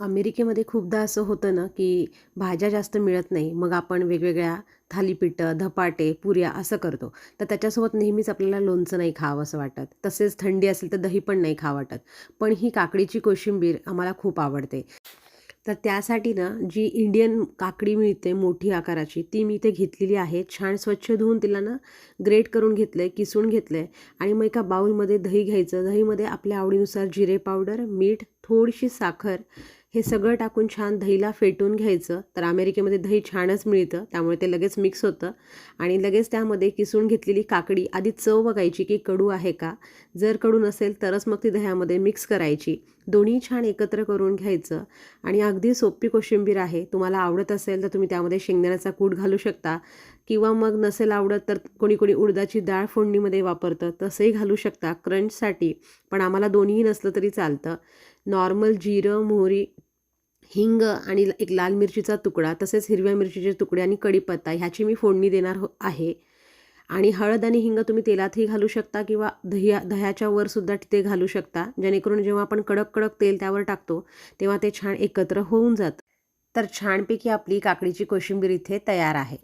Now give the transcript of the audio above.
अमेरिकेमध्ये खूपदा असं होतं ना की भाज्या जास्त मिळत नाही मग आपण वेगवेगळ्या थालीपीठं धपाटे पुऱ्या असं करतो. तर त्याच्यासोबत नेहमीच आपल्याला लोणचं नाही खावं असं वाटत. तसेच थंडी असेल तर दही पण नाही खावं वाटत. पण ही काकडीची कोशिंबीर आम्हाला खूप आवडते. तर त्यासाठी ना जी इंडियन काकडी मिळते मोठी आकाराची ती मी इथे घेतलेली आहे. छान स्वच्छ धुवून तिला ना ग्रेट करून घेतलं आहे किसून घेतलं आहे आणि मग एका बाऊलमध्ये दही घ्यायचं. दहीमध्ये आपल्या आवडीनुसार जिरे पावडर मीठ थोडीशी साखर हे सगळं टाकून छान दहीला फेटून घ्यायचं. तर अमेरिकेमध्ये दही छानच मिळतं. त्यामुळे ते लगेच मिक्स होतं. आणि लगेच त्यामध्ये किसून घेतलेली काकडी आधी चव बघायची की कडू आहे का? जर कडू नसेल तरच मग ती दह्यामध्ये मिक्स करायची. दोन्ही छान एकत्र करून घ्यायचं. आणि अगदी सोपी कोशिंबीर आहे. तुम्हाला आवडत असेल तर तुम्ही त्यामध्ये शेंगदाण्याचा कूट घालू शकता. किंवा मग नसेल आवडत तर कोणी कोणी उडदाची डाळ फोडणीमध्ये वापरतं. तसंही घालू शकता. क्रंचसाठी. पण आम्हाला दोन्हीही नसलं तरी चालतं. नॉर्मल जिरं मोहरी हिंग आणि एक लाल मिरचीचा तुकडा तसेच हिरव्या मिरचीचे तुकडे आणि कढीपत्ता ह्याची मी फोडणी देणार हो आहे. आणि हळद आणि हिंग तुम्ही तेलातही घालू शकता किंवा दह्या दह्याच्या वरसुद्धा ते घालू शकता. जेणेकरून जेव्हा आपण कडक कडक तेल त्यावर टाकतो तेव्हा ते छान एकत्र होऊन जातं. तर छानपैकी आपली काकडीची कोशिंबीर इथे तयार आहे.